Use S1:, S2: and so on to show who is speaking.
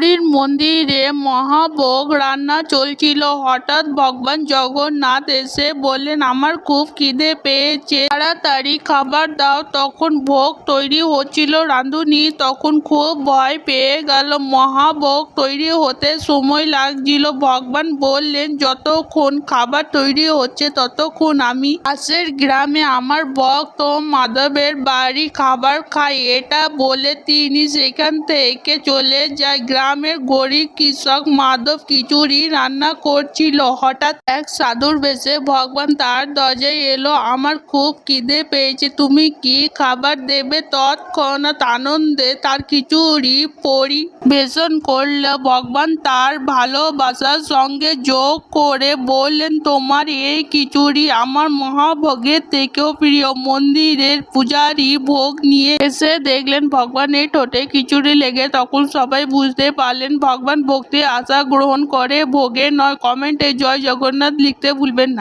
S1: পুরীর মন্দিরে মহাভোগ রান্না চলছিল। হঠাৎ ভগবান জগন্নাথ এসে বললেন, আমার খুব খিদে পেয়েছে। তাড়াতাড়ি খাবার দাও। তখন ভোগ তৈরি হচ্ছিল রাঁধুনি। তখন খুব ভয় পেয়ে গেল। মহাভোগ তৈরি হতে সময় লাগছিল। ভগবান বললেন, যতক্ষণ খাবার তৈরি হচ্ছে, ততক্ষণ আমি পাশের গ্রামে আমার ভক্ত মাধবের বাড়ি খাবার খাই। এটা বলে তিনি সেখান থেকে চলে যায়। গ্রামের গরিব কৃষক মাধব খিচুড়ি রান্না করছিল। হঠাৎ এক সাধুর বেশে ভগবান তার দরজায় এলো, আমার খুব খিদে পেয়েছে, তুমি কি খাবার দেবে? তৎক্ষণাৎ আনন্দে তার খিচুড়ি পরিবেশন করল। ভগবান তার ভালোবাসার সঙ্গে যোগ করে বললেন, তোমার এই খিচুড়ি আমার মহাভোগের থেকেও প্রিয়। মন্দিরের পূজারী ভোগ নিয়ে এসে দেখলেন ভগবানের ঠোঁটে খিচুড়ি লেগে, তখন সবাই বুঝতে পারলেন। ভগবান ভক্তি আশা গ্রহণ করে। ভোগের নয় কমেন্টে জয় জগন্নাথ লিখতে ভুলবেন না।